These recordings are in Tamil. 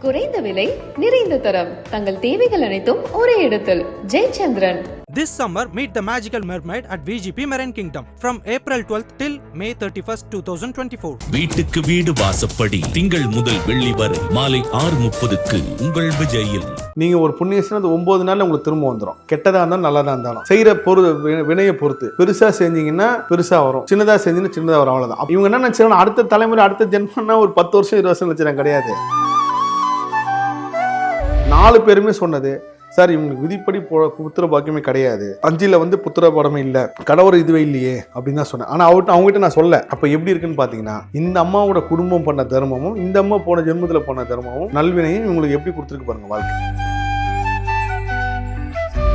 குறைந்த விலை நிறைந்த தரம். தங்கள் தேவைகள் அனைத்தும் ஒரே இடத்தில். Jayachandran. This summer, meet the magical mermaid at VGP Marine Kingdom from April 12th till May 31st, 2024. வீட்டுக்கு வீடு வாசப்படி திங்கள் முதல் வெள்ளி வரை மாலை ஆறு முப்பதுக்கு உங்கள் விஜயில். நீங்க ஒரு புண்ணியசனம் அது ஒன்பது நாள்ல உங்களுக்கு திரும்ப வந்துடும் கெட்டதா இருந்தாலும் நல்லதா இருந்தாலும். செய்யற பொரு வி- வினையை பொறுத்து. பெருசா செஞ்சீங்கன்னா பெருசா வரும். சின்னதா செஞ்சீங்கன்னா சின்னதா வரும். அவ்வளவுதான். இவங்க என்ன நினைச்சாங்கன்னா அடுத்த தலைமுறை அடுத்த ஜென்மம்னா ஒரு பத்து வருஷம் இருபது வருஷம் நினைச்சாங்க கிடையாது. நாலு பேருமே சொன்னது சார் இவங்களுக்கு விதிப்படி போ புத்திர பாக்கியமே கிடையாது. அஞ்சில் வந்து புத்திர படமே இல்லை. கடவுள் இதுவே இல்லையே அப்படின்னு தான் சொன்னேன். ஆனால் அவர்கிட்ட அவங்ககிட்ட நான் சொல்ல அப்போ எப்படி இருக்குன்னு பார்த்தீங்கன்னா இந்த அம்மாவோட குடும்பம் பண்ண தர்மமும் இந்த அம்மா போன ஜென்மத்தில் பண்ண தர்மமும் நல்வினையும் இவங்களுக்கு எப்படி கொடுத்துருக்கு பாருங்க வாழ்க்கை.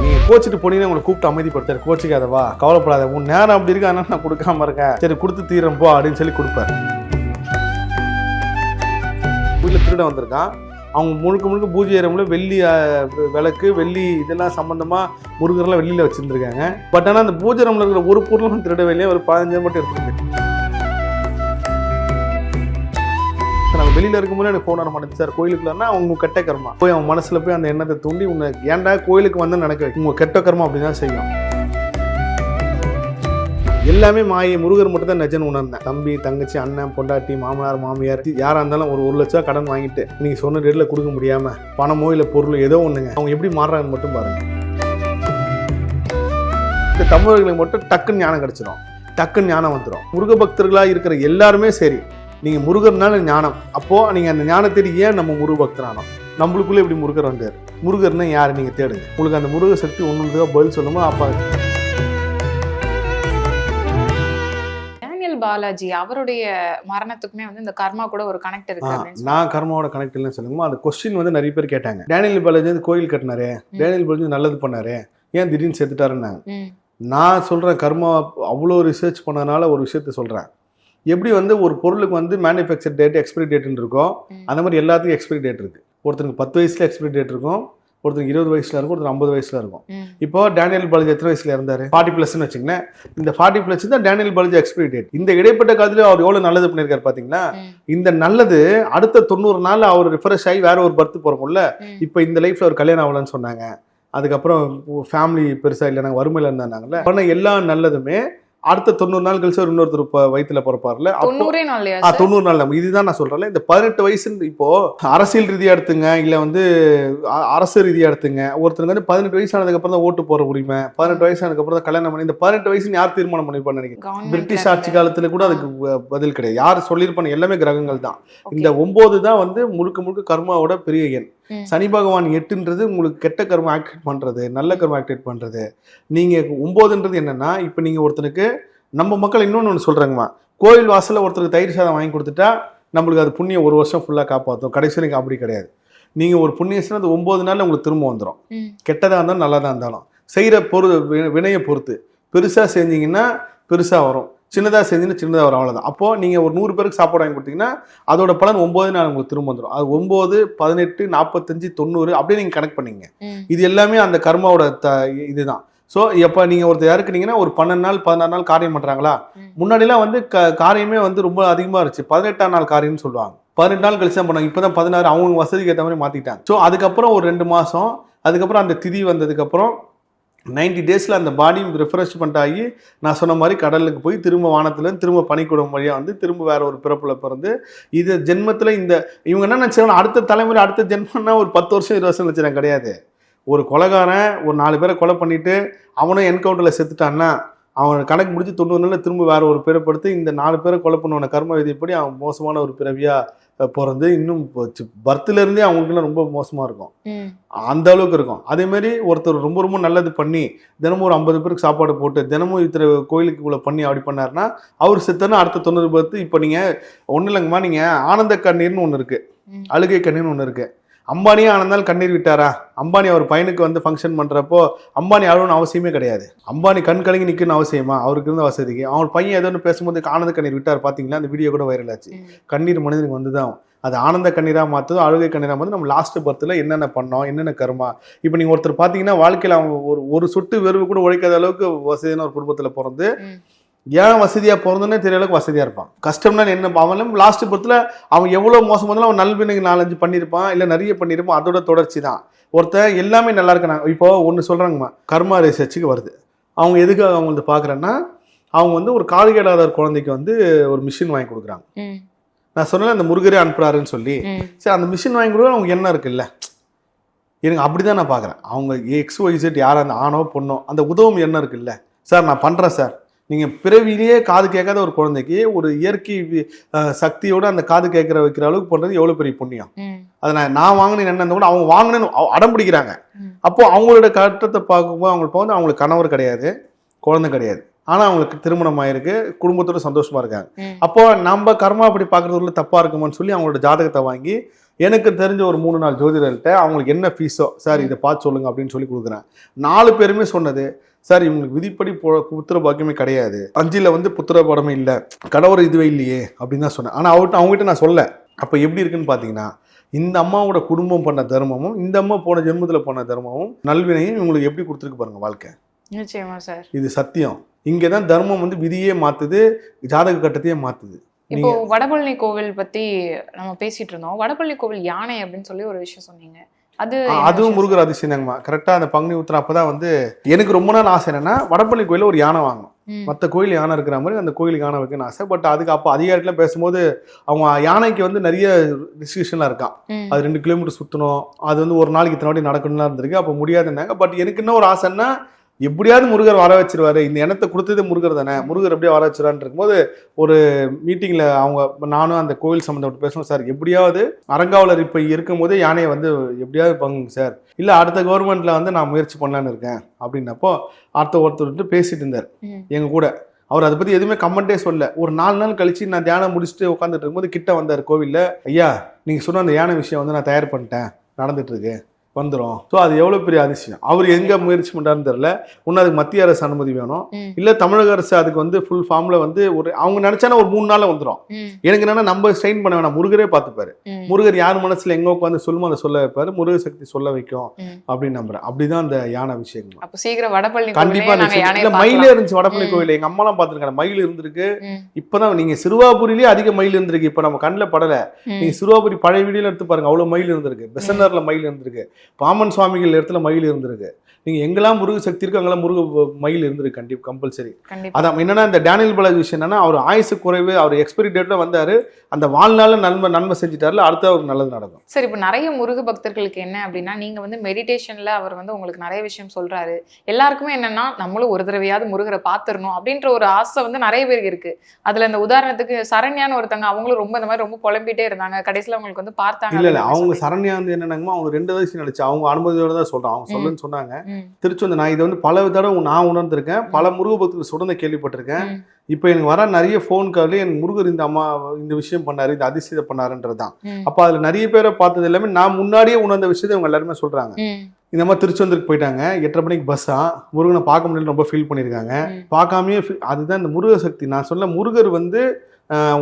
நீங்க கோச்சிட்டு போனீங்கன்னா உங்களை கூப்பிட்டு அமைதிப்படுத்தாரு கோச்சிக்காதவா கவலைப்படாத. உன் நேரம் அப்படி இருக்கு? அதனால நான் கொடுக்காம இருக்கேன்? சரி கொடுத்து தீரன் போ அப்படின்னு சொல்லி கொடுப்பாரு. வீட்டில் திருட வந்திருக்கான். அவங்க முழுக்க முழுக்க பூஜை ரூமில் வெள்ளி விளக்கு வெள்ளி இதெல்லாம் சம்மந்தமாக முருகர்லாம் வெளியில் வச்சுருந்துருக்காங்க. பட் ஆனால் அந்த பூஜை ரூமில் இருக்கிற ஒரு பொருளும் திருடவே இல்லையே ஒரு பதினஞ்சு மட்டும் எடுத்துருக்கு நாங்கள் வெளியில் இருக்கும்போது எனக்கு ஃபோன் வர மாட்டேங்குது சார். கோயிலுக்குள்ளனா அவங்க கெட்ட கர்மா. போய் அவன் மனசில் போய் அந்த எண்ணத்தை தூண்டி உன்னை ஏன்டா கோயிலுக்கு வந்து நடக்க உங்கள் கெட்ட கர்மா அப்படி தான் செய்யும். எல்லாமே மாயை. முருகர் மட்டும் தான் நஜன் உணர்ந்தேன். தம்பி தங்கச்சி அண்ணன் பொண்டாட்டி மாமனார் மாமியார் யாரா இருந்தாலும் ஒரு ஒரு லட்சம் கடன் வாங்கிட்டு நீங்க சொன்ன ரேட்ல கொடுக்க முடியாம பணமோ இல்ல பொருளோ ஏதோ ஒண்ணுங்க. அவங்க எப்படி மாறுறாங்கன்னு மட்டும் பாருங்க. இந்த தமிழர்களுக்கு மட்டும் டக்குன்னு ஞானம் கிடைச்சிடும் டக்குன்னு ஞானம் வந்துடும் முருக பக்தர்களாக இருக்கிற எல்லாருமே சரி. நீங்கள் முருகர்னால ஞானம். அப்போது நீங்கள் அந்த ஞானத்தை ஏன் நம்ம முருக பக்தரானோம்? நம்மளுக்குள்ளே எப்படி முருகர் வந்தார். முருகர்னா யார்? நீங்கள் தேடுங்க. உங்களுக்கு அந்த முருக சக்தி ஒன்று பதில் சொல்லுமோ அப்பா பாலாஜி அவருடைய மரணத்துக்குமே வந்து இந்த கர்மா கூட ஒரு கனெக்ட் இருக்கு நான் கர்மாவோட கனெக்ட் இல்லைன்னு சொல்லுங்க அந்த கொஸ்டின் வந்து நிறைய பேர் கேட்டாங்க. டேனியல் பாலாஜி வந்து கோயில் கட்டினாரு. டேனியல் பாலாஜி நல்லது பண்ணாரு. ஏன் திடீர்னு செத்துட்டாருன்னாங்க. நான் சொல்றேன் கர்மா அவ்வளோ ரிசர்ச் பண்ணனால ஒரு விஷயத்த சொல்றேன். எப்படி வந்து ஒரு பொருளுக்கு வந்து மேனுஃபேக்சர் டேட் எக்ஸ்பிரி டேட்னு இருக்கும் ம். அந்த மாதிரி எல்லாத்துக்கும் எக்ஸ்பிரி டேட் இருக்கு. ஒருத்தருக்கு பத்து வயசுல எக்ஸ்பிரி டேட் இருக்கும். ஒருத்தருக்கு இருபது வயசுல இருக்கும் ஒருத்தர் ஐம்பது வயசுல இருக்கும். இப்போ டேனியல் பாலாஜி எத்தனை வயசுல இருந்தாரு ஃபார்ட்டி பிளஸ்னு வச்சுங்களேன் இந்த ஃபார்ட்டி பிளஸ் தான் டேனியல் பாலாஜி எக்ஸ்பிரி டேட் இந்த இடைப்பட்ட காலத்துல அவர் எவ்வளவு நல்லது பண்ணியிருக்காரு பாத்தீங்களா? ம், இந்த நல்லது அடுத்த தொண்ணூறு நாள் அவர் ரிஃப்ரெஷ் ஆகி வேற ஒரு பர்த் போறோம்ல. இப்போ இந்த லைஃப்ல ஒரு கல்யாணம் ஆகலன்னு சொன்னாங்க. அதுக்கப்புறம் ஃபேமிலி பெருசா இல்லை நாங்கள் வறுமையில இருந்தாங்கல்ல. பண்ண எல்லா நல்லதுமே அடுத்த தொண்ணூறு நாள் கழிச்சு இன்னொருத்தர் வயித்துல பிறப்பார்ல தொண்ணூறே நாள். நம்ம இதுதான் நான் சொல்றேன்ல இந்த பதினெட்டு வயசு இப்போ அரசியல் ரீதியா எடுத்துங்க இல்ல வந்து அரசு ரீதியா எடுத்துங்க. ஒருத்தருக்கு வந்து பதினெட்டு வயசு ஆனதுக்கு அப்புறம் தான் ஓட்டு போற உரிமை பதினெட்டு வயசு ஆனதுக்கு அப்புறம் தான் கல்யாணம் பண்ணி இந்த பதினெட்டு வயசுன்னு யார் தீர்மானம் பண்ணிருப்பான்னு நினைக்கிறேன் பிரிட்டிஷ் ஆட்சி காலத்துல கூட அதுக்கு பதில் கிடையாது. யார் சொல்லியிருப்பாங்க எல்லாமே கிரகங்கள் தான். இந்த ஒன்பது தான் வந்து முழுக்க முழுக்க கர்மாவோட பெரிய எண். சனி பகவான் எட்டுன்றது உங்களுக்கு கெட்ட கர்மம் ஆக்டிவேட் பண்றது நல்ல கர்மம் ஆக்டிவேட் பண்றது. நீங்க ஒன்பதுன்றது என்னன்னா இப்போ நீங்க ஒருத்தனுக்கு நம்ம மக்கள் இன்னொன்று ஒன்று சொல்றாங்கம்மா. கோயில் வாசல்ல ஒருத்தருக்கு தயிர் சாதம் வாங்கி கொடுத்துட்டா நம்மளுக்கு அது புண்ணியம் ஒரு வருஷம் ஃபுல்லாக காப்பாற்றும் கடைசி வரைக்கும் அப்படி கிடையாது. நீங்க ஒரு புண்ணியசனம் அது ஒன்பது நாள்ல உங்களுக்கு திரும்ப வந்துடும் ம், கெட்டதா இருந்தாலும் நல்லதா இருந்தாலும். செய்யற பொரு வி- வினையை பொறுத்து. பெருசா செஞ்சீங்கன்னா பெருசா வரும். சின்னதா செஞ்சீங்கன்னா சின்னதா வரும். அவ்வளவுதான். அப்போ நீங்க ஒரு நூறு பேருக்கு சாப்பாடு வாங்கி கொடுத்தீங்கன்னா அதோட பலன் ஒன்பது நாள் உங்களுக்கு திரும்ப வந்துடும் அது ஒன்பது பதினெட்டு நாற்பத்தஞ்சு தொண்ணூறு அப்படியே நீங்க கனெக்ட் பண்ணீங்க. இது எல்லாமே அந்த கர்மாவோட த இதுதான். ஸோ எப்போ நீங்கள் ஒருத்தர் இறக்குனீங்கன்னா ஒரு பன்னெண்டு நாள் பதினாறு நாள் காரியம் பண்ணுறாங்களா. முன்னாடிலாம் வந்து க காரியமே வந்து ரொம்ப அதிகமாக இருந்துச்சு. பதினெட்டாம் நாள் காரியம்னு சொல்லுவாங்க. பதினெட்டு நாள் கழிச்சு தான் பண்ணாங்க. இப்போ தான் பதினாறு அவங்க வசதிக்கு ஏற்ற மாதிரி மாற்றிட்டாங்க ஸோ அதுக்கப்புறம் ஒரு ரெண்டு மாதம் அதுக்கப்புறம் அந்த திதி வந்ததுக்கப்புறம் நைன்டி டேஸில் அந்த பாடியும் ரிஃப்ரெஷ் பண்ணிட்டாகி நான் சொன்ன மாதிரி கடலுக்கு போய் திரும்ப வானத்துலேருந்து திரும்ப பனிக்கூடம் வழியாக வந்து திரும்ப வேற ஒரு பிறப்பில் பிறந்து இது ஜென்மத்தில் இந்த இவங்க என்ன நினச்சாங்கன்னா அடுத்த தலைமுறை அடுத்த ஜென்மம்னா ஒரு பத்து வருஷம் இருபது வருஷம் நினச்சினா கிடையாது. ஒரு கொலைகாரன் ஒரு நாலு பேரை கொலை பண்ணிவிட்டு அவனும் என்கவுண்டரில் செத்துட்டான்னா அவன் கணக்கு முடிச்சு தொண்ணூறு நாளில் திரும்ப வேற ஒரு பிறப்படுத்து இந்த நாலு பேரை கொலை பண்ணுவன கர்ம விதிப்படி அவன் மோசமான ஒரு பிறவியா பிறந்து இன்னும் பர்த்ல இருந்தே அவங்களுக்குலாம் ரொம்ப மோசமா இருக்கும். அந்த அளவுக்கு இருக்கும். அதே மாதிரி ஒருத்தர் ரொம்ப ரொம்ப நல்லது பண்ணி தினமும் ஒரு ஐம்பது பேருக்கு சாப்பாடு போட்டு தினமும் இத்தனை கோயிலுக்கு இவ்வளோ பண்ணி அப்படி பண்ணாருன்னா அவர் செத்தனா அடுத்த தொண்ணூறு பேர்த்து இப்போ நீங்க ஒன்றும் இல்லைங்கம்மா நீங்க ஆனந்த கண்ணீர்னு ஒன்று இருக்கு. அழுகை கண்ணீர்னு ஒன்று இருக்கு. அம்பானியே ஆனந்தால் கண்ணீர் விட்டாரா? அம்பானி அவர் பையனுக்கு வந்து ஃபங்க்ஷன் பண்றப்போ அம்பானி அழுவணும் அவசியமே கிடையாது. அம்பானி கண் கலங்கி நிற்கணும் அவசியமா? அவருக்கு இருந்த வசதிக்கு. அவன் பையன் ஏதோ ஒன்று பேசும்போது ஆனந்த கண்ணீர் விட்டார் பாத்தீங்களா? அந்த வீடியோ கூட வைரல் ஆச்சு. கண்ணீர் மனிதனுக்கு வந்து தான் அது ஆனந்த கண்ணீராக மாற்றுதோ அழுகை கண்ணீராக மாற்று நம்ம லாஸ்ட் பர்த்தில் என்னென்ன பண்ணோம் என்னென்ன கர்மா? இப்போ நீங்கள் ஒருத்தர் பார்த்தீங்கன்னா வாழ்க்கையில் அவங்க ஒரு ஒரு சொட்டு வெறுவு கூட உழைக்காத அளவுக்கு வசதியான ஒரு குடும்பத்தில் பிறந்து. ஏன் வசதியா பிறந்தோன்னே தெரியல அளவுக்கு வசதியா இருப்பான். கஷ்டம்னா என்ன அவனும் லாஸ்ட் பொறுத்துல அவன் எவ்வளவு மோசம் இருந்தாலும் அவன் நல்வினைக்கு நாலஞ்சு பண்ணியிருப்பான் இல்ல நிறைய பண்ணியிருப்பான் அதோட தொடர்ச்சி தான் ஒருத்தன் எல்லாமே நல்லா இருக்காங்க இப்போ ஒன்று சொல்றாங்கம்மா கர்மா ரிசர்ச்சுக்கு வருது. அவங்க எதுக்கு அவங்க வந்து பார்க்குறேன்னா அவங்க வந்து ஒரு காது ஒரு குழந்தைக்கு வந்து ஒரு மிஷின் வாங்கி கொடுக்குறாங்க. நான் சொன்னேன் அந்த முருகரே அனுப்புறாருன்னு சொல்லி. சரி அந்த மிஷின் வாங்கி கொடுக்க அவங்க என்ன இருக்குல்ல. எனக்கு அப்படி தான் நான் பார்க்குறேன் அவங்க எக்ஸ் ஒய் செட் யாராக அந்த ஆணோ பொண்ணோ அந்த உதவும் என்ன இருக்குல்ல. சார் நான் பண்ணுறேன் சார். நீங்கள் பிறவிலேயே காது கேட்காத ஒரு குழந்தைக்கு ஒரு இயற்கை சக்தியோட அந்த காது கேட்குற வைக்கிற அளவுக்கு பண்ணுறது எவ்வளோ பெரிய புண்ணியம்? அதை நான் நான் வாங்கினேன் என்ன கூட அவங்க வாங்கினேன்னு அடம் பிடிக்கிறாங்க. அப்போ அவங்களோட கட்டத்தை பார்க்கும்போது அவங்களுக்கு வந்து அவங்களுக்கு கணவர் கிடையாது குழந்தை கிடையாது. ஆனால் அவங்களுக்கு திருமணம் ஆயிருக்கு குடும்பத்தோட சந்தோஷமா இருக்காங்க. அப்போ நம்ம கர்மா அப்படி பார்க்கறதுல தப்பா இருக்குமோன்னு சொல்லி அவங்களோட ஜாதகத்தை வாங்கி எனக்கு தெரிஞ்ச ஒரு மூணு நாள் ஜோதிடர்கிட்ட அவங்களுக்கு என்ன ஃபீஸோ சார் இதை பார்த்து சொல்லுங்க அப்படின்னு சொல்லி கொடுக்குறேன். நாலு பேருமே சொன்னது சார் இவங்களுக்கு விதிப்படி புத்திர பாக்கியமே கிடையாது. அஞ்சில வந்து புத்திர படமே இல்லை. கடவுள் இதுவே இல்லையே அப்படின்னு தான் சொன்னேன். ஆனால் அவர்கிட்ட அவங்ககிட்ட நான் சொல்ல அப்போ எப்படி இருக்குன்னு பார்த்தீங்கன்னா இந்த அம்மாவோட குடும்பம் பண்ண தர்மமும் இந்த அம்மா போன ஜென்மத்தில் பண்ண தர்மமும் நல்வினையும் இவங்களுக்கு எப்படி கொடுத்துருக்கு பாருங்க வாழ்க்கை. நிச்சயமா சார். இது சத்தியம். இங்கே தான் தர்மம் வந்து விதியே மாத்துது ஜாதக கட்டத்தையே மாத்துது. இப்போ வடபழனி கோவில் பத்தி நம்ம பேசிட்டு இருந்தோம். வடபழனி கோவில் யானை அப்படின்னு சொல்லி ஒரு விஷயம் சொன்னீங்க. அது அதுவும் முருகர் அதிசயங்கம்மா கரெக்டாக அந்த பங்குனி உத்திரம் அப்பதான் வந்து எனக்கு ரொம்ப நாள் ஆசை என்னன்னா வடப்பள்ளி கோயிலில் ஒரு யானை வாங்கணும். மற்ற கோயில் யானை இருக்கிற மாதிரி அந்த கோயிலுக்கு யானை வைக்கணும்னு ஆசை. பட் அதுக்கு அப்போ அதிகாரிகளாம் பேசும்போது அவங்க யானைக்கு வந்து நிறைய ரிஸ்ட்ரிக்ஷன்லாம் இருக்கான் அது ரெண்டு கிலோமீட்டர் சுற்றணும் அது வந்து ஒரு நாளைக்கு இத்தனை வாட்டி நடக்கணும்லாம் இருந்திருக்கு. அப்போ முடியாதுன்னாங்க. பட் எனக்கு என்ன ஒரு ஆசைன்னா எப்படியாவது முருகர் வர வச்சிருவாரு. இந்த எண்ணத்தை கொடுத்தது முருகர் தானே. முருகர் எப்படியே வர வச்சிருவான்னு இருக்கும்போது ஒரு மீட்டிங்கில் அவங்க நானும் அந்த கோயில் சம்மந்தப்பட்டு பேசணும் சார் எப்படியாவது அரங்காவலர் இப்போ இருக்கும்போதே யானையை வந்து எப்படியாவது பங்குங்க சார். இல்லை அடுத்த கவர்மெண்ட்டில் வந்து நான் முயற்சி பண்ணலான்னு இருக்கேன். அப்படின்னப்போ அடுத்த ஒருத்தர் பேசிட்டு இருந்தார். ம். எங்க கூட. அவர் அதை பற்றி எதுவுமே கமெண்டே சொல்ல ஒரு நாலு நாள் கழிச்சு நான் தியானம் முடிச்சுட்டு உட்காந்துட்டு இருக்கும்போது கிட்ட வந்தார் கோவிலில் ஐயா நீங்கள் சொன்ன அந்த யானை விஷயம் வந்து நான் தயார் பண்ணிட்டேன். நடந்துட்டு இருக்கு. வந்துடும் ஸோ அது எவ்வளோ பெரிய அதிசயம். அவர் எங்கே முயற்சி பண்ணுறாருன்னு தெரியல. இன்னும் அதுக்கு மத்திய அரசு அனுமதி வேணும். இல்லை தமிழக அரசு அதுக்கு வந்து ஃபுல் ஃபார்மில் வந்து ஒரு அவங்க நினச்சானா ஒரு மூணு நாளில் வந்துடும் எனக்கு என்னன்னா நம்ம ஸ்ட்ரெயின் பண்ண வேணாம். முருகரே பார்த்துப்பாரு. முருகர் யார் மனசுல எங்க உட்காந்து சொல்லுமோ அதை சொல்ல வைப்பாரு. முருக சக்தி சொல்ல வைக்கும். அப்படின்னு நம்புறேன். அப்படிதான் அந்த யானை விஷயங்கள். அப்ப சீக்கிரம் வடபழனி கண்டிப்பா கோவிலே நாங்க நிச்சயம். யானையை இல்ல மயிலே. இருந்துச்சு வடப்பள்ளி ம். கோயில் எங்க அம்மாலாம் பாத்துருக்காங்க மயில் இருந்திருக்கு. இப்பதான் நீங்க சிறுவாபுரியிலே அதிக மயில் இருந்திருக்கு. இப்ப நம்ம கண்ணுல படல. ம், நீங்க சிறுவாபுரி பழைய வீடியோல எடுத்து பாருங்க. அவ்வளவு மயில் இருந்திருக்கு. பெசன்னர்ல மயில் இருந்திருக்கு. பாமன் சுவாமிகள் இடத்துல மயில் இருந்திருக்கு நீங்க எங்கெல்லாம் முருக சக்தி இருக்கு அங்கெல்லாம் முருக மயில் இருந்திருக்கு கண்டிப்பா. கம்பல்சரி அதான் என்னன்னா இந்த டேனியல் பாலாஜி விஷயம் என்னன்னா அவர் ஆயுசு குறைவு அவர் எக்ஸ்பைரி டேட்ல வந்தாரு அந்த வாழ்நாள்ல நன்மை நன்மை செஞ்சுட்டாருல அடுத்த அவருக்கு நல்லது நடக்கும். சரி இப்போ நிறைய முருக பக்தர்களுக்கு என்ன அப்படின்னா நீங்க வந்து மெடிடேஷன்ல அவர் வந்து உங்களுக்கு நிறைய விஷயம் சொல்றாரு. எல்லாருக்குமே என்னன்னா நம்மளும் ஒரு தடவையாவது முருகரை பார்த்துடணும் அப்படின்ற ஒரு ஆசை வந்து நிறைய பேருக்கு இருக்கு. அதுல இந்த உதாரணத்துக்கு சரண்யான்னு ஒருத்தங்க அவங்களும் ரொம்ப இந்த மாதிரி ரொம்ப புலம்பிட்டே இருந்தாங்க. கடைசியில அவங்களுக்கு வந்து பார்த்தாங்க இல்ல அவங்க. சரண்யா வந்து என்னன்னாங்கம்மா அவங்க ரெண்டு வயசு நடிச்சு அவங்க அனுமதியோட தான் சொல்றாங்க அவங்க சொல்லுன்னு சொன்னாங்க. ம், திருச்சி வந்து நான் இதை வந்து பல தடவை நான் உணர்ந்திருக்கேன். பல முருக பக்தர்கள் சொல்றதை கேள்விப்பட்டிருக்கேன். இப்போ எனக்கு வர நிறைய ஃபோன் கால் எனக்கு முருகர் இந்த அம்மா இந்த விஷயம் பண்ணாரு இந்த அதிசயத்தை பண்ணாருன்றது தான். அப்போ அதுல நிறைய பேரை பார்த்தது எல்லாமே நான் முன்னாடியே உணர்ந்த விஷயத்தை இவங்க எல்லாருமே சொல்றாங்க. இந்த மாதிரி திருச்செந்தூருக்கு போயிட்டாங்க. எட்டரை மணிக்கு பஸ்ஸா முருகனை பார்க்க முடியல ரொம்ப ஃபீல் பண்ணியிருக்காங்க. பார்க்காமயே அதுதான் இந்த முருக சக்தி. நான் சொல்ல முருகர் வந்து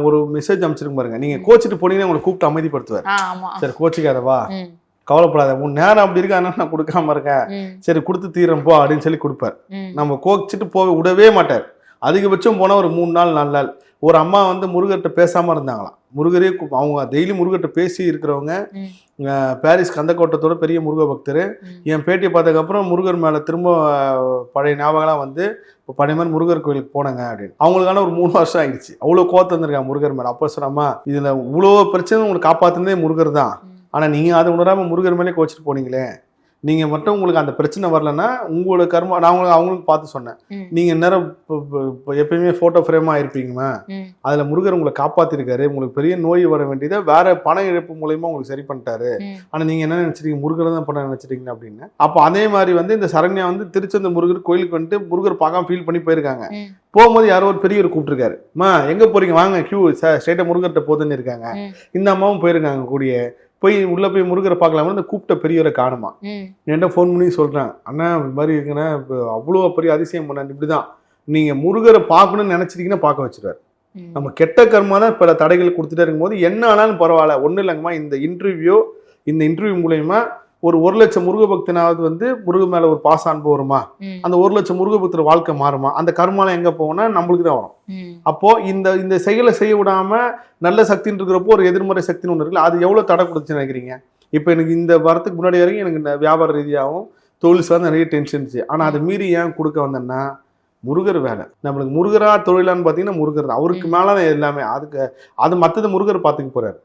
ஒரு மெசேஜ் அமைச்சிருக்கு பாருங்க. நீங்க கோச்சிட்டு போனீங்கன்னா உங்களை கூப்பிட்டு அமைதிப்படுத்துவார். சரி கோச்சிக்காதவா? கவலைப்படாத உன் நேரம் அப்படி இருக்கு? அதனால நான் கொடுக்காம இருக்கேன்? சரி கொடுத்து தீரேன் போ அப்படின்னு சொல்லி கொடுப்பார். நம்ம கோச்சிட்டு போக விடவே மாட்டார். அதிகபட்சம் போனா ஒரு மூணு நாள் நாலு நாள். ஒரு அம்மா வந்து முருகர்கிட்ட பேசாம இருந்தாங்களாம். முருகரே அவங்க டெய்லி முருகர்கிட்ட பேசி இருக்கிறவங்க பாரிஸ் கந்தக்கோட்டத்தோட பெரிய முருக பக்தர். என் பேட்டியை பார்த்ததுக்கப்புறம் முருகர் மேல திரும்ப பழைய ஞாபகம்லாம் வந்து இப்போ பழைய மாதிரி முருகர் கோயிலுக்கு போனாங்க அப்படின்னு. அவங்களுக்கான ஒரு மூணு வருஷம் ஆயிடுச்சு. அவ்வளோ கோத்து வந்திருக்காங்க முருகர் மேல. அப்போ சொன்னம்மா இதுல இவ்வளோ பிரச்சனை உங்களுக்கு காப்பாத்துனதே முருகர் தான். ம். ஆனா நீங்க அதை உணராம முருகர் மேலே கோச்சிட்டு போனீங்களே நீங்க மட்டும் உங்களுக்கு அந்த பிரச்சனை வரலன்னா உங்களோட கர்மா நான் உங்களுக்கு அவங்களுக்கு பார்த்து சொன்னேன். ம். நீங்க நேரம் எப்பயுமே போட்டோ ஃப்ரேமா இருப்பீங்கம்மா. அதுல முருகர் உங்களை காப்பாத்திருக்காரு. உங்களுக்கு பெரிய நோய் வர வேண்டியதை வேற பண இழப்பு மூலயமா உங்களுக்கு சரி பண்ணிட்டாரு. ம், ஆனா நீங்க என்ன நினைச்சிருக்கீங்க முருகர் தான் பண்ண நினைச்சிருக்கீங்க அப்படின்னு. அப்போ அதே மாதிரி வந்து இந்த சரண்யா வந்து திருச்செந்தூர் முருகர் கோயிலுக்கு வந்துட்டு முருகர் பார்க்காம ஃபீல் பண்ணி போயிருக்காங்க. போகும்போது யாரோ ஒரு பெரியவர் கூப்பிட்டுருக்காரு. மா எங்க போறீங்க? வாங்க கியூ ஸ்ட்ரைட்டா முருகர்கிட்ட போதுன்னு இருக்காங்க. இந்த அம்மாவும் போயிருக்காங்க கூடிய. போய் உள்ள போய் முருகரை பார்க்கலாம்னு இந்த கூப்பிட்ட பெரியவரை காணுமா. என்கிட்ட ஃபோன் பண்ணி சொல்றேன் அண்ணா இது மாதிரி இருக்குண்ணா இப்போ அவ்வளோ பெரிய அதிசயம் பண்ண இப்படிதான். நீங்க முருகரை பார்க்கணும்னு நினைச்சிட்டீங்கன்னா பார்க்க வச்சிருவாரு. நம்ம கெட்ட கர்மா தான் பல தடைகள் கொடுத்துட்டே இருக்கும்போது என்ன ஆனாலும் பரவாயில்ல. ஒன்றும் இல்லைங்கம்மா இந்த இன்டர்வியூ இந்த இன்டர்வியூ மூலயமா ஒரு ஒரு லட்சம் முருக பக்தனாவது வந்து முருக மேல ஒரு பாச அன்பு வருமா? அந்த ஒரு லட்சம் முருக பக்தர் வாழ்க்கை மாறுமா? அந்த கர்மாலம் எங்க போகும்னா நம்மளுக்கு தான் வரும். அப்போ இந்த இந்த செயலை செய்ய விடாம நல்ல சக்தின்னு இருக்கிறப்போ ஒரு எதிர்மறை சக்தின்னு ஒன்று இருக்குல்ல அது எவ்வளவு தடை கொடுத்துன்னு நினைக்கிறீங்க? இப்போ எனக்கு இந்த வரத்துக்கு முன்னாடி வரைக்கும் எனக்கு இந்த வியாபார ரீதியாகவும் தொழில் சார்ந்த நிறைய டென்ஷன் இருந்துச்சு. ஆனா அதை மீறி ஏன் கொடுக்க வந்தேன்னா முருகர் வேலை. நம்மளுக்கு முருகரா தொழிலான்னு பார்த்தீங்கன்னா முருகர் தான். அவருக்கு மேலே தான் எல்லாமே. அதுக்கு அது மற்றது முருகர் பார்த்துக்க போறாரு.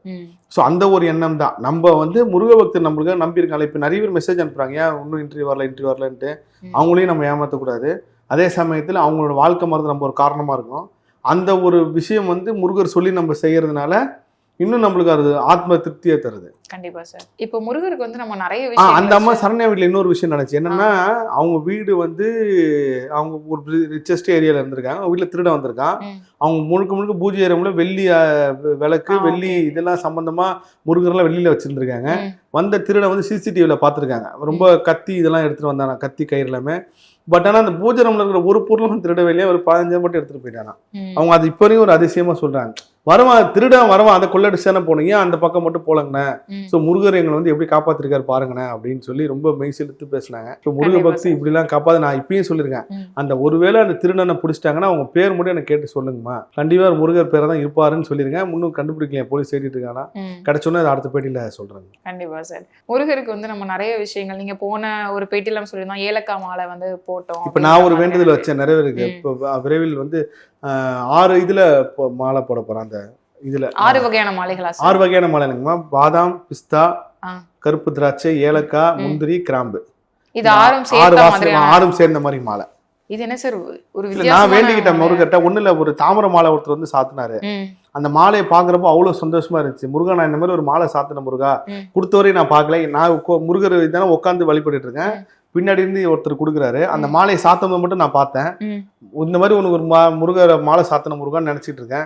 ஸோ அந்த ஒரு எண்ணம் தான். நம்ம வந்து முருக பக்தர் நம்மளுக்கு நம்பியிருக்காங்க. இப்போ நிறைய பேர் மெசேஜ் அனுப்புறாங்க. ஏன் இன்னும் இன்டர்வியூ வரல இன்டர்வியூ வரலன்ட்டு. அவங்களையும் நம்ம ஏமாற்றக்கூடாது அதே சமயத்தில் அவங்களோட வாழ்க்கை மருந்து நம்ம ஒரு காரணமாக இருக்கும் அந்த ஒரு விஷயம் வந்து முருகர் சொல்லி நம்ம செய்யறதுனால இன்னும் நம்மளுக்கு அது ஆத்ம திருப்தியை தருது. கண்டிப்பா சார் இப்போ முருகருக்கு வந்து நம்ம நிறைய விஷயம் அந்த அம்மா சரண்யா வீட்டில் இன்னொரு விஷயம் நினைச்சு என்னன்னா அவங்க வீடு வந்து அவங்க ஒரு ரிச்சஸ்ட் ஏரியால இருந்திருக்காங்க. அவங்க வீட்டில் திருட வந்திருக்கான். அவங்க முழுக்க முழுக்க பூஜை ஏரியம்ல வெள்ளி விளக்கு வெள்ளி. இதெல்லாம் சம்பந்தமா முருகர்லாம் வெளியில வச்சிருந்திருக்காங்க. வந்த திருடை வந்து சிசிடிவியில் பார்த்துருக்காங்க. ரொம்ப கத்தி இதெல்லாம் எடுத்துட்டு வந்தானா கத்தி கயிறு எல்லாமே. பட் ஆனால் அந்த பூஜை ரூம்ல இருக்கிற ஒரு பொருளும் திருடவே இல்லையா. ஒரு பதினஞ்சு மட்டும் எடுத்துட்டு போயிட்டானா. அவங்க அது இப்போ வரையும் ஒரு அதிசயமா சொல்றாங்க. வரவான் திருடன் வரவான் அதை கொள்ளடிச்சானே போனீங்க அந்த பக்கம் மட்டும் போலங்கண்ணே. ஸோ முருகர் எங்களை வந்து எப்படி காப்பாத்திருக்காரு பாருங்கண்ணே அப்படின்னு சொல்லி ரொம்ப மெய் செலுத்து பேசினாங்க ஸோ முருக பக்தி. இப்படிலாம் காப்பாது நான் இப்பயும் சொல்லியிருக்கேன். அந்த ஒருவேளை அந்த திருடனை பிடிச்சிட்டாங்கன்னா அவங்க பேர் மட்டும் எனக்கு கேட்டு சொல்லுங்கம்மா கண்டிப்பா முருகர் பேரை தான் இருப்பாருன்னு சொல்லியிருக்கேன் இன்னும் கண்டுபிடிக்கலையா போலீஸ் தேடிட்டு இருக்கானா ம். கிடைச்சோன்னே அதை அடுத்த பேட்டியில் சொல்றேன் கண்டிப்பா சார் முருகருக்கு வந்து நம்ம நிறைய விஷயங்கள் நீங்க போன ஒரு பேட்டியில சொல்லியிருந்தோம் ஏலக்காய் மாலை வந்து போட்டோம் இப்போ நான் ஒரு வேண்டுதல். வச்சேன் நிறைவேறுக்கு ம். இப்போ விரைவில் வந்து ஆறு இதுல மாலை போட போறேன். அந்த இதுல ஆறு வகையான மாலைகளா ஆறு வகையான மாலை இருக்குமா பாதாம் பிஸ்தா. கருப்பு திராட்சை ஏலக்காய். முந்திரி கிராம்பு. இது ஆறும் ஆறு மாதிரியான ஆறும் சேர்ந்த மாதிரி மாலை. இது என்ன சார் ஒரு நான் வேண்டிக்கிட்டேன். முருகர்ட்ட ஒண்ணு இல்ல ஒரு தாமரை மாலை ஒருத்தர் வந்து சாத்தினாரு. அந்த மாலையை பாக்குறப்போ அவ்வளவு சந்தோஷமா இருந்துச்சு. முருகா நான் இந்த மாதிரி ஒரு மாலை சாத்தின முருகா. கொடுத்தவரையும் நான் பார்க்கல. நான் முருகர் தானே உட்காந்து வழிபட்டுட்டு இருக்கேன். பின்னாடி இருந்து ஒருத்தர் கொடுக்குறாரு. அந்த. மாலையை சாத்தம் மட்டும் நான் பார்த்தேன். இந்த மாதிரி உனக்கு ஒரு மா- முருகர் மாலை சாத்தின முருகான்னு நினைச்சிட்டு இருக்கேன்.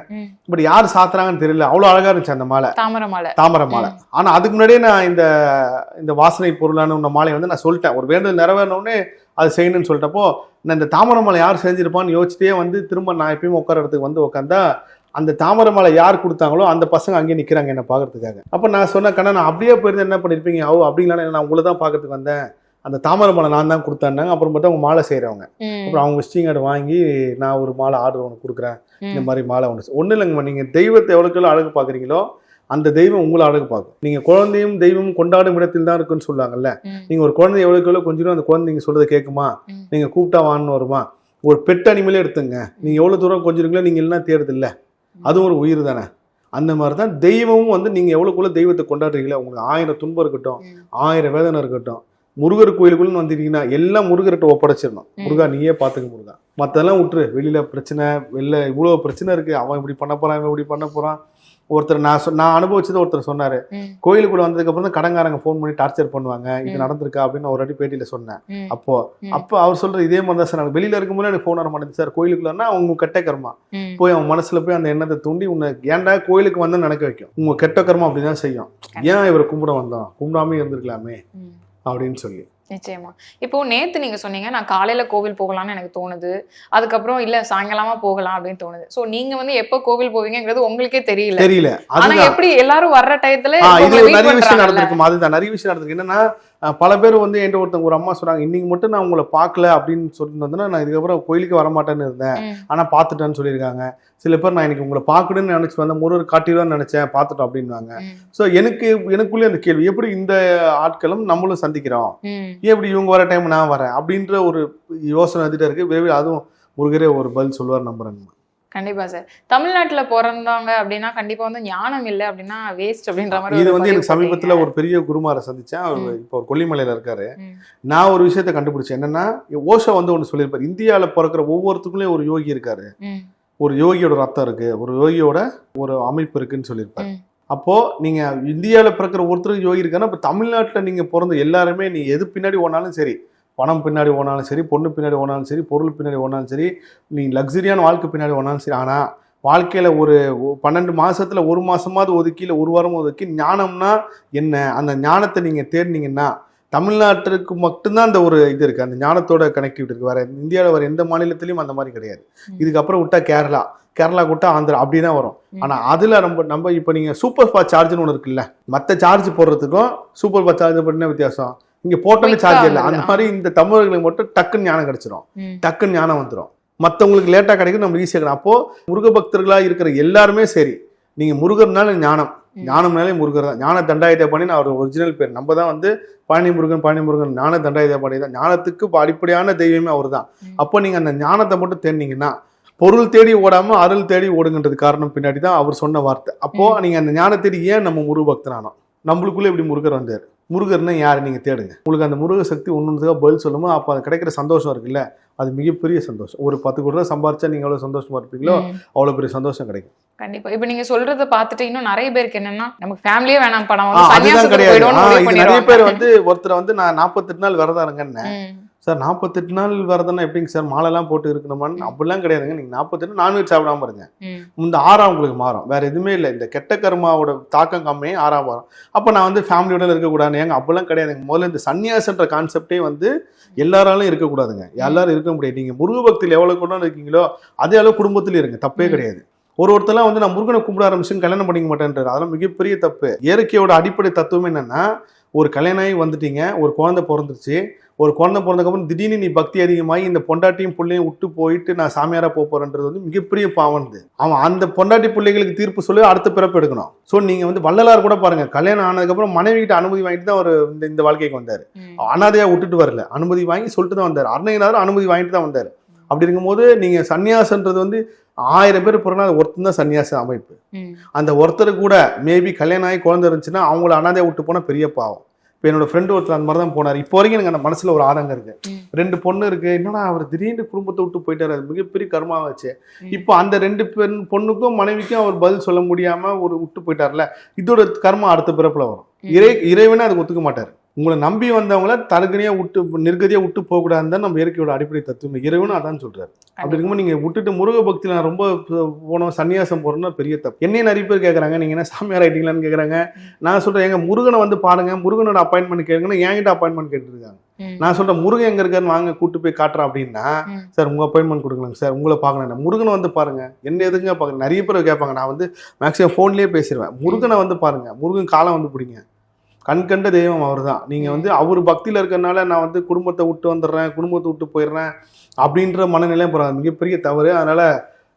பட் யார் சாத்துறாங்கன்னு தெரியல. அவ்வளவு அழகா இருந்துச்சு அந்த மாலை. தாமரை மாலை. தாமரை மாலை. ஆனா அதுக்கு முன்னாடியே நான் இந்த இந்த வாசனை பொருளான உள்ள மாலையை வந்து நான் சொல்லிட்டேன். ஒரு வேண்டுதல் நிறைவேறணும்னே அது செய்யணும்னு சொல்லிட்டப்போ நான் இந்த தாமரை மாலை யார் செஞ்சிருப்பான்னு யோசிச்சிட்டே வந்து திரும்ப நான் எப்பயும் உட்கார இடத்துக்கு வந்து உட்காந்தா அந்த தாமரை மாலை யார் கொடுத்தாங்களோ அந்த பசங்க அங்கேயே நிக்கிறாங்க என்ன பார்க்கறதுக்காக. அப்ப நான் சொன்ன கண்ணா நான் அப்படியே போயிருந்தா என்ன பண்ணிருப்பீங்க? ஓ அப்படிங்களா நான் உங்களை தான் பார்க்கறதுக்கு வந்தேன். அந்த தாமரை மாலை நான் தான் கொடுத்தாங்க அப்புறம் பார்த்தா அவங்க மாலை செய்றவங்க. ம், அப்புறம் அவங்க விசிட்டிங் கார்டு வாங்கி நான் ஒரு மாலை ஆர்டர் ஒன்று கொடுக்குறேன். இந்த. மாதிரி மாலை ஒன்று ஒன்றும் இல்லைங்கம்மா. நீங்கள் தெய்வத்தை எவ்வளோக்கு எவ்வளோ அழகு பார்க்குறீங்களோ அந்த தெய்வம் உங்களை அழகு பார்க்கும் நீங்கள் குழந்தையும் தெய்வமும் கொண்டாடும் இடத்தில் தான் இருக்குன்னு சொல்லுவாங்கல்ல. நீங்கள் ஒரு குழந்தை எவ்வளோக்கு எவ்வளோ கொஞ்சம் அந்த குழந்தை நீங்கள் சொல்றதை கேட்குமா. நீங்கள் கூப்பிட்டா வான்னு வருமா? ஒரு பெட் அனிமலே எடுத்துங்க. நீங்கள் எவ்வளோ தூரம் கொஞ்சிருங்களோ நீங்கள் தேடுது இல்லை அதுவும் ஒரு உயிர் தானே. அந்த மாதிரி தான் தெய்வமும் வந்து நீங்கள் எவ்வளோக்குள்ள தெய்வத்தை கொண்டாடுறீங்களோ உங்களுக்கு ஆயிரம் துன்பம் இருக்கட்டும். ஆயிரம் வேதனை இருக்கட்டும் முருகர் கோயிலுக்குள்ளன்னு வந்துட்டீங்கன்னா எல்லாம் முருகர்கிட்ட ஒப்படைச்சிடணும். முருகா நீயே பார்த்துக்க முருகா. மற்றெல்லாம் விட்டுரு. வெளியில பிரச்சனை வெளில இவ்வளோ பிரச்சனை இருக்கு. அவன் இப்படி பண்ண போறான் இவன் இப்படி பண்ண போறான். ஒருத்தர் நான் நான் அனுபவிச்சதை ஒருத்தர் சொன்னாரு. கோயிலுக்குள்ள வந்ததுக்கு அப்புறம் தான் கடங்காரங்க ஃபோன் பண்ணி டார்ச்சர் பண்ணுவாங்க. இது. நடந்திருக்கா அப்படின்னு ஒரு வாட்டி பேட்டியில சொன்னேன். அப்போ. அப்போ அவர் சொல்றது இதே மாதிரி தான் சார் வெளியில இருக்கும்போது எனக்கு ஃபோன் வர மாட்டேங்குது சார். கோயிலுக்குள்ளன்னா அவங்க கெட்ட கர்மா. போய் அவன் மனசுல போய் அந்த எண்ணத்தை தூண்டி உன்னை ஏன்டா கோயிலுக்கு வந்து நினைக்க வைக்கும். உங்க கெட்ட கர்மா அப்படிதான் செய்யும். ஏன் இவரை கும்பிட வந்தோம்? கும்பிடாமே இருந்திருக்கலாமே. அப்படின்னு சொல்லி. நிச்சயமா. இப்போ நேத்து நீங்க சொன்னீங்க நான் காலையில கோவில் போகலாம்னு எனக்கு தோணுது. அதுக்கப்புறம் இல்ல சாயங்காலமா போகலாம் அப்படின்னு தோணுது. சோ நீங்க வந்து எப்போ கோவில் போவீங்கங்கிறது உங்களுக்கே தெரியல. தெரியல. ஆனா எப்படி எல்லாரும் வர்ற டயத்துல இது நிறைய விஷயம்? நடந்திருக்கும்? அதுதான் நிறைய விஷயம் நடந்திருக்கு. என்னன்னா பல பேர் வந்து என்கிட்ட ஒருத்தவங்க ஒரு அம்மா சொல்றாங்க இன்னைக்கு மட்டும் நான் உங்களை பார்க்கல அப்படின்னு சொல்லிட்டு வந்தேன்னா நான் இதுக்கப்புறம் கோயிலுக்கு வரமாட்டேன்னு இருந்தேன். ம், ஆனா பார்த்துட்டேன்னு சொல்லியிருக்காங்க. சில பேர் நான் இன்னைக்கு உங்களை பார்க்கணும்னு நினைச்சு வந்தேன். முருகர் காட்டிடுவான்னு நினைச்சேன் பார்த்துட்டோம் அப்படின்வாங்க ம், ஸோ எனக்கு எனக்குள்ளே அந்த கேள்வி எப்படி இந்த ஆட்களும் நம்மளும் சந்திக்கிறோம்? இப்படி இவங்க வர டைம் நான் வரேன்? அப்படின்ற ஒரு யோசனை வந்துட்டே இருக்கு. விரைவில் அதுவும் முருகரே ஒரு பதில் சொல்லுவார் நம்புறேன் கண்டிப்பா சார். தமிழ்நாட்டுல பிறந்தாங்க அப்படின்னா கண்டிப்பா வந்து ஞானம் இல்ல அப்படின்னா வேஸ்ட் அப்படின்ற மாதிரி இது வந்து எனக்கு சமீபத்துல. ஒரு பெரிய குருமாரை சந்திச்சேன். அவர். இப்போ ஒரு கொல்லிமலையில இருக்காரு. நான் ஒரு விஷயத்தை கண்டுபிடிச்சேன். என்னன்னா ஓஷோ வந்து ஒன்று சொல்லியிருப்பார். இந்தியாவில் பிறக்கிற ஒவ்வொருத்துக்குள்ளேயும் ஒரு யோகி இருக்காரு. ஒரு யோகியோட ரத்தம் இருக்கு. ஒரு யோகியோட ஒரு அமைப்பு இருக்குன்னு சொல்லியிருப்பார். அப்போ நீங்க இந்தியாவில் பிறக்கிற ஒருத்தருக்கு யோகி இருக்காருன்னா இப்போ தமிழ்நாட்டில் நீங்க பிறந்த எல்லாருமே நீ எது பின்னாடி ஓனாலும் சரி பணம் பின்னாடி ஓனாலும் சரி பொண்ணு பின்னாடி ஓனாலும் சரி பொருள் பின்னாடி ஓனாலும் சரி நீ லக்ஸரியான வாழ்க்கை பின்னாடி ஓனாலும் சரி. ஆனா வாழ்க்கையில ஒரு பன்னெண்டு மாசத்துல ஒரு மாசமாவது ஒதுக்கி இல்லை ஒரு வாரம் ஒதுக்கி ஞானம்னா என்ன? அந்த ஞானத்தை நீங்க தேடினீங்கன்னா தமிழ்நாட்டிற்கு மட்டும்தான் அந்த ஒரு இது இருக்கு. அந்த ஞானத்தோட கனெக்டிவிட்டி இருக்கு. வேற இந்தியாவில் வேற எந்த மாநிலத்திலயும் அந்த மாதிரி கிடையாது. இதுக்கப்புறம் விட்டா கேரளா. கேரளா விட்டா ஆந்திரா. அப்படி தான் வரும். ம். ஆனா அதுல நம்ம நம்ம இப்போ நீங்க சூப்பர் ஃபாஸ்ட் சார்ஜ்னு ஒன்று இருக்குல்ல? மற்ற சார்ஜ் போடுறதுக்கும் சூப்பர் ஃபாஸ்ட் சார்ஜ் பண்ண வித்தியாசம்? இங்க போட்டோன்னு Quick-ஆ சார்ஜ் இல்லை. அந்த. மாதிரி இந்த தமிழர்களுக்கு மட்டும் டக்குன்னு ஞானம் கிடைச்சிரும். டக்குன்னு ஞானம் வந்துடும் மற்றவங்களுக்கு லேட்டாக கிடைக்கும் நம்ம ஈஸியாக அப்போ முருக பக்தர்களா இருக்கிற எல்லாருமே சரி. நீங்க முருகர்னால ஞானம். ஞானம்னாலே முருகர் தான். ஞான தண்டாயுத பண்ணி அவர் ஒரிஜினல் பேர். நம்ம தான் வந்து பழனி முருகன் பழனி முருகன் ஞான தண்டாயுத பண்ணி தான். ஞானத்துக்கு அடிப்படையான தெய்வமே அவர் தான். அப்போ நீங்க அந்த ஞானத்தை மட்டும் தேடினீங்கன்னா பொருள் தேடி ஓடாம அருள் தேடி ஓடுங்கன்றது காரணம் பின்னாடி தான் அவர் சொன்ன வார்த்தை. அப்போ நீங்க அந்த ஞானத்தேடி ஏன் நம்ம முருக பக்தனானோம் நம்மளுக்குள்ள இப்படி முருகர் வந்தார். முருகர்னா யாரு? நீங்க தேடுங்க. உங்களுக்கு அந்த முருக சக்தி ஒன்றுக்காக பதில் சொல்லும்போது அப்போ அது கிடைக்கிற சந்தோஷம் இருக்குல்ல அது மிகப்பெரிய சந்தோஷம். ஒரு பத்து கோடி ரூபா சம்பாரிச்சா நீங்க எவ்வளவு சந்தோஷமா இருப்பீங்களோ ம். அவ்வளவு பெரிய சந்தோஷம் கிடைக்கும். கண்டிப்பா. இப்ப நீங்க சொல்றத பார்த்துட்டு இன்னும் நிறைய பேருக்கு என்னன்னா நமக்கு ஃபேமிலியே வேணாம் படம் வந்து அதுதான் கிடையாது. நிறைய. பேர் வந்து ஒருத்தர் வந்து நான் நாற்பத்தெட்டு நாள் விரதம் இருங்கன்னு. சார் நாற்பத்தெட்டு நாள் விரதம்னா எப்படிங்க சார் மாலைலாம் போட்டு இருக்கணுமான்னு? அப்படிலாம் கிடையாதுங்க. நீங்க நாற்பத்தெட்டு நான்வெஜ் சாப்பிடாம இருங்க. இந்த ஆறாம் உங்களுக்கு மாறும். வேற எதுவுமே இல்லை. இந்த கெட்ட கர்மாவோட தாக்கம் கம்மியே ஆறாம் மாறும். அப்போ நான் வந்து ஃபேமிலியோட இருக்கக்கூடாது ஏங்க? அப்படிலாம் கிடையாதுங்க. முதல்ல இந்த சன்னியாசன்ற கான்செப்டே வந்து எல்லாராலும் இருக்கக்கூடாதுங்க. எல்லாரும் இருக்க முடியாது. நீங்க முருக பக்தியில் எவ்வளவு கொண்டு இருக்கீங்களோ அதே அளவு குடும்பத்திலும் இருங்க. தப்பே. கிடையாது. ஒரு ஒருத்தர்லாம் வந்து நான் முருகனை கும்பிட ஆரம்பிச்சுன்னு கல்யாணம் பண்ணிக்க மாட்டேன்றாரு. அதெல்லாம் மிகப்பெரிய தப்பு. இயற்கையோட அடிப்படை தத்துவம் என்னன்னா ஒரு கல்யாணம் வந்துட்டீங்க ஒரு குழந்தை பிறந்துருச்சு. ஒரு குழந்தை பிறந்ததுக்கப்புறம் திடீர்னு நீ பக்தி அதிகமாகி இந்த பொண்டாட்டியும் பிள்ளையும் விட்டு போயிட்டு நான் சாமியாரா போக போறேன்றது வந்து மிகப்பெரிய பாவம் இது அவன் அந்த பொண்டாட்டி பிள்ளைகளுக்கு தீர்ப்பு சொல்லி அடுத்த பிறப்பு எடுக்கணும். ஸோ நீங்க வந்து வள்ளலார் கூட பாருங்க கல்யாணம் ஆனதுக்கப்புறம் மனைவி கிட்ட அனுமதி வாங்கிட்டு தான் ஒரு இந்த இந்த வாழ்க்கைக்கு வந்தார். ம். அனாதையா விட்டுட்டு வரல. அனுமதி வாங்கி சொல்லிட்டு தான் வந்தார். அருணகிரிநாதர் அனுமதி வாங்கிட்டு தான் வந்தார். அப்படி இருக்கும்போது நீங்க சன்னியாசன்றது வந்து ஆயிரம் பேர் பிறனா அது ஒருத்தன் தான் சன்னியாச அமைப்பு. அந்த ஒருத்தர் கூட மேபி கல்யாணம் ஆகி குழந்தை இருந்துச்சுன்னா அவங்கள அனாதையா விட்டு போனா பெரிய பாவம். இப்போ என்னோட ஃப்ரெண்டு ஒருத்தர் அந்த மாதிரி தான் போனார். இப்போ வரைக்கும் எனக்கு அந்த மனசுல ஒரு ஆதங்கம் இருக்கு. ம். ரெண்டு பொண்ணு இருக்கு. என்னடா அவர் திடீர்னு குடும்பத்தை விட்டு போயிட்டாரு. அது மிகப்பெரிய கர்மாவாச்சு ம். இப்போ அந்த ரெண்டு பெண் பொண்ணுக்கும் மனைவிக்கும் அவர் பதில் சொல்ல முடியாம ஒரு விட்டு போயிட்டார்ல இதோட கர்மா அடுத்த பிறப்புல வரும். இறை இறைவனே அதுக்கு ஒத்துக்க மாட்டார். உங்களை நம்பி வந்தவங்கள தருகனையா விட்டு நிர்கதியா விட்டு போக கூடாதுன்னு தான் நம்ம இயற்கையோட அடிப்படை தத்துவம். இறைவனும் அதான் சொல்றாரு. அப்படி இருக்கும்போது நீங்க விட்டுட்டு முருக பக்தியில நான் ரொம்ப போனோம் சன்னியாசம் போறோம்னா பெரிய தப்பு. என்னைய நிறைய பேர் கேக்குறாங்க நீங்க என்ன சாமியார் ஆயிட்டீங்களான்னு கேக்குறாங்க. நான் சொல்றேன் எங்க முருகனை வந்து பாருங்க. முருகனோட அப்பாயின்மெண்ட் கேளுங்கன்னு என்கிட்ட அப்பாயின்மெண்ட் கேட்டுருக்காங்க. நான் சொல்றேன் முருகன் எங்க இருக்காருன்னு வாங்க கூட்டு போய் காட்டுறேன் அப்படின்னா. சார் உங்க அப்பாயின்மெண்ட் கொடுக்கலாங்க. சார் உங்களை பார்க்கணும் முருகனை வந்து பாருங்க. என்ன எதுங்க பாருங்க நிறைய பேர் கேட்பாங்க நான் வந்து மேக்ஸிமம் ஃபோன்லயே பேசிடுவேன் முருகனை வந்து பாருங்க. முருகன் காலம் வந்து பிடிங்க. கண் கண்ட தெய்வம் அவர் தான் நீங்க வந்து அவர் பக்தியில இருக்கறனால நான் வந்து குடும்பத்தை விட்டு வந்துடுறேன் குடும்பத்தை விட்டு போயிடுறேன் அப்படின்ற மனநிலையும் போறாங்க. மிகப்பெரிய தவறு. அதனால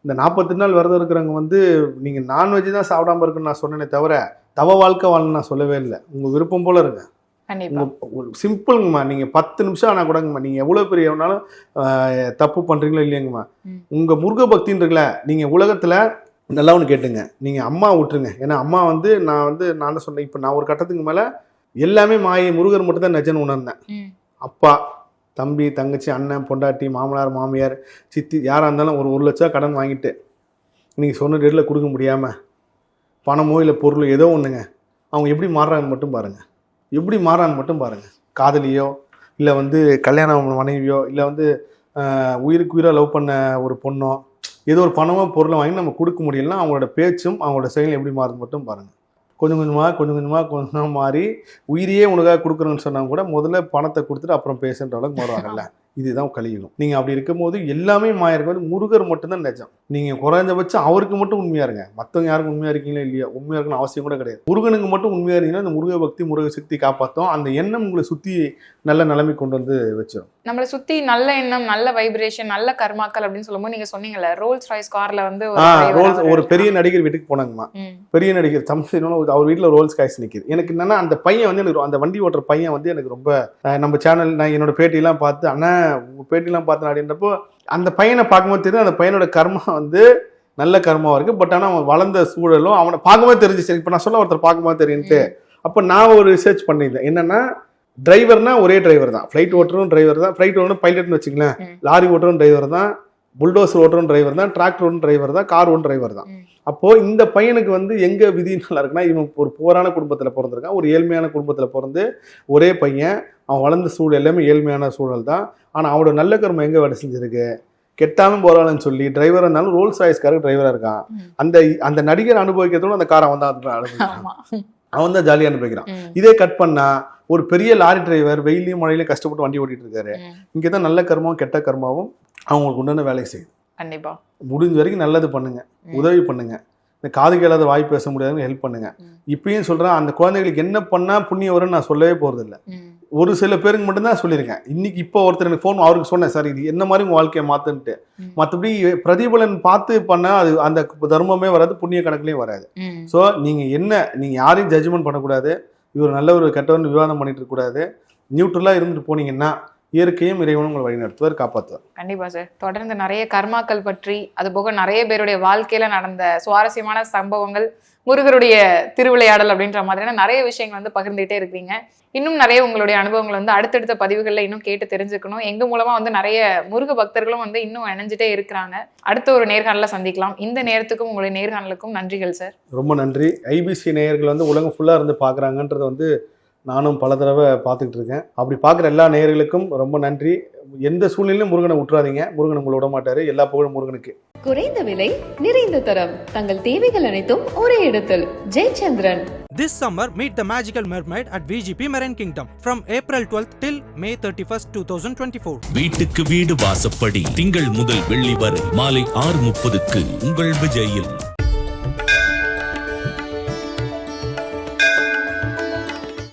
இந்த நாற்பத்தி நாள் விரதம் இருக்கிறவங்க வந்து நீங்க நான்வெஜ் தான் சாப்பிடாம இருக்குன்னு நான் சொன்னேனே தவிர தவ வாழ்க்கை வாழணும்னு நான் சொல்லவே இல்லை. உங்க விருப்பம் போல இருங்க. சிம்பிள்ங்கம்மா. நீங்க பத்து நிமிஷம் ஆனா கூடங்கம்மா. நீங்க எவ்வளவு பெரிய தப்பு பண்றீங்களோ இல்லையங்கம்மா. ம். உங்க முருக பக்தின்னு இருக்குல்ல நீங்க உலகத்துல நல்லா ஒன்று கேட்டுங்க. நீங்க அம்மா விட்டுருங்க. ஏன்னா அம்மா வந்து நான் வந்து நான் தான் சொன்னேன் இப்போ நான் ஒரு கட்டத்துக்கு மேல எல்லாமே மாயை முருகர் மட்டும் தான் நெஜன்னு உணர்ந்தேன். அப்பா தம்பி தங்கச்சி அண்ணன் பொண்டாட்டி மாமனார் மாமியார் சித்தி யாராக இருந்தாலும் ஒரு ஒரு லட்சம் கடன் வாங்கிட்டு நீங்கள் சொன்ன ரேட்டில் கொடுக்க முடியாமல் பணமோ இல்லை பொருளோ ஏதோ ஒன்றுங்க அவங்க எப்படி மாறுறாங்கன்னு மட்டும் பாருங்கள் எப்படி மாறுறான்னு மட்டும் பாருங்கள் காதலியோ இல்லை வந்து கல்யாணம் மனைவியோ இல்லை வந்து உயிருக்கு உயிராக லவ் பண்ண ஒரு பொண்ணோ ஏதோ ஒரு பணமோ பொருளை வாங்கி நம்ம கொடுக்க முடியலன்னா அவங்களோட பேச்சும் அவங்களோட செயலும் எப்படி மாறுது மட்டும் பாருங்கள் கொஞ்சம் கொஞ்சமாக கொஞ்சம் கொஞ்சமாக கொஞ்சம் கொஞ்சமாக மாறி உயிரையே உனக்காக கொடுக்குறேன்னு சொன்னால் கூட முதல்ல பணத்தை கொடுத்துட்டு அப்புறம் பேசுன்ற அளவுக்கு மாறுவாங்கல்ல. இதுதான் கலியுகம். நீங்க அப்படி இருக்கும்போது எல்லாமே மாயா இருக்கும் போது முருகர் மட்டும்தான் நிஜம். நீங்க குறைஞ்சபட்சம் அவருக்கு மட்டும் உண்மையா இருங்க. மத்தவங்க யாருக்கும் உண்மையா இருக்கீங்களா இல்லையா? உண்மையா இருக்கணும் அவசியம் கூட கிடையாது. முருகனுக்கு மட்டும் உண்மையா இருந்தீங்கன்னா அந்த முருக பக்தி முருக சக்தி காப்பாற்றும் அந்த எண்ணம் உங்களை சுத்தி நல்ல நிலைமை கொண்டு வந்து வச்சிடும் நம்மளை சுத்தி நல்ல எண்ணம் நல்ல வைப்ரேஷன் நல்ல கர்மாக்கள் அப்படின்னு சொல்லும்போது நீங்க சொன்னீங்கல்ல ரோல்ஸ் ராய்ஸ் கார்ல வந்து ரோல்ஸ் ஒரு பெரிய. நடிகர் வீட்டுக்கு போனாங்கம்மா. பெரிய நடிகர் தமிழ் அவர் வீட்டில் ரோல்ஸ் காய்ஸ் நிற்கிது எனக்கு என்னன்னா அந்த பையன் வந்து எனக்கு அந்த வண்டி ஓட்டுற பையன் வந்து எனக்கு ரொம்ப நம்ம சேனல் நான் என்னோட பேட்டியெல்லாம் பார்த்து அண்ணா உங்கள் பேட்டியெல்லாம் பார்த்தேன் அப்படின்றப்போ அந்த பையனை பார்க்கும்போது தெரியுது அந்த பையனோட கர்மா வந்து நல்ல கர்மாவா இருக்கு. பட் ஆனால் அவன் வளர்ந்த சூழலும் அவனை பார்க்கும்போது தெரிஞ்சிச்சு. இப்போ நான் சொல்ல ஒருத்தர் பார்க்கும்போது தெரியுன்ட்டு. அப்போ நான் ஒரு ரிசர்ச் பண்ணியிருந்தேன். என்னன்னா டிரைவர்னா ஒரே டிரைவர் தான். ஃப்ளைட் ஓட்டுறவும் டிரைவர் தான். ஃப்ளைட் ஓட்டணும் பைலட்னு வச்சுங்களேன் ம். லாரி ஓட்டுறவும் டிரைவர் தான். புல்டோசர் ஓட்டுறவும் டிரைவர் தான் டிராக்டர் ஓட்டும் டிரைவர் தான் கார் ஓட்டும் டிரைவர் தான். ம். அப்போ இந்த பையனுக்கு வந்து எங்க விதி நல்லா இருக்குன்னா இவன் ஒரு போரான குடும்பத்துல பிறந்திருக்கான் ஒரு ஏழ்மையான குடும்பத்துல பிறந்து ஒரே பையன் அவன் வளர்ந்த சூழல் எல்லாமே ஏழ்மையான சூழல் தான். ஆனா அவனோட நல்ல கர்மம் எங்க வேலை செஞ்சிருக்கு? கெட்டாலும் போறான்னு சொல்லி டிரைவரா இருந்தாலும் ரோல்ஸ் ராய்ஸ்காரர் டிரைவரா இருக்கான். அந்த அந்த நடிகர் அனுபவிக்கிறதோட அந்த கார் அவன் தான் அனுபவிக்கிறான். ஆமா. அவன் தான் ஜாலியா அனுபவிக்கிறான். இதே கட் பண்ணா ஒரு பெரிய லாரி டிரைவர் வெயிலையும் மழையிலையும் கஷ்டப்பட்டு வண்டி ஓட்டிட்டு இருக்காரு. இங்கே தான் நல்ல கர்மாவும் கெட்ட கர்மாவும் அவங்களுக்கு உண்டான வேலையை செய்யுது கண்டிப்பா முடிஞ்ச வரைக்கும் நல்லது பண்ணுங்க. உதவி பண்ணுங்க இந்த காது கேளாத வாய் பேச முடியாதுன்னு ஹெல்ப் பண்ணுங்க. இப்பயும் சொல்றேன் அந்த குழந்தைகளுக்கு என்ன பண்ணா புண்ணியம் வரும்னு நான் சொல்லவே போறதில்ல ம். ஒரு சில பேருக்கு மட்டும்தான் சொல்லியிருக்கேன் இன்னைக்கு இப்போ ஒருத்தர் எனக்கு ஃபோன் அவருக்கு சொன்னேன் சார் இது என்ன மாதிரி உங்க வாழ்க்கையை மாத்துன்ட்டு. மற்றபடி பிரதிபலன் பார்த்து பண்ணா அது அந்த தர்மமே வராது புண்ணிய கணக்குலயும் வராது. ஸோ நீங்க என்ன நீங்க யாரையும் ஜட்ஜ்மெண்ட் பண்ணக்கூடாது இவர் நல்ல ஒரு கெட்டவன் விவாதம் பண்ணிட்டு கூடாது நியூட்ரலாக இருந்துட்டு போனீங்கன்னா இயற்கையும் இறைவனும் உங்களை வழிநடத்துவார் காப்பாற்றுவார் கண்டிப்பா சார். தொடர்ந்து நிறைய கர்மாக்கள் பற்றி அது போக நிறைய பேருடைய வாழ்க்கையில நடந்த சுவாரஸ்யமான சம்பவங்கள் முருகருடைய திருவிளையாடல் அப்படின்ற மாதிரியான நிறைய விஷயங்கள் வந்து பகிர்ந்துகிட்டே இருக்கிறீங்க. இன்னும் நிறைய உங்களுடைய அனுபவங்களை வந்து அடுத்தடுத்த பதிவுகளில் இன்னும் கேட்டு தெரிஞ்சுக்கணும். எங்க மூலமா வந்து நிறைய முருக பக்தர்களும் வந்து இன்னும் இணைஞ்சிட்டே இருக்கிறாங்க. அடுத்த ஒரு நேர்காணல சந்திக்கலாம். இந்த நேரத்துக்கும் உங்களுடைய நேர்காணலுக்கும் நன்றிகள் சார். ரொம்ப நன்றி. ஐபிசி நேயர்கள் வந்து உலகம் ஃபுல்லாக இருந்து பார்க்குறாங்கன்றது வந்து நானும் பல தடவை பார்த்துக்கிட்டு இருக்கேன். அப்படி பார்க்குற எல்லா நேயர்களுக்கும் ரொம்ப நன்றி. எந்த சூழ்நிலையிலும் முருகனை விட்டுறாதீங்க முருகன் உங்களை விட மாட்டாரு. எல்லா புகழும் முருகனுக்கு. குறைந்த விலை நிறைந்த தரம். தங்கள் தேவைகள் அனைத்தும் ஒரே இடத்தில். Jayachandran. This summer, meet the magical mermaid at VGP Marine Kingdom from April 12th till May 31st, 2024. வீட்டுக்கு வீடு வாசப்படி. திங்கள் முதல் வெள்ளி வரை மாலை ஆறு முப்பதுக்கு உங்கள் விஜயில்.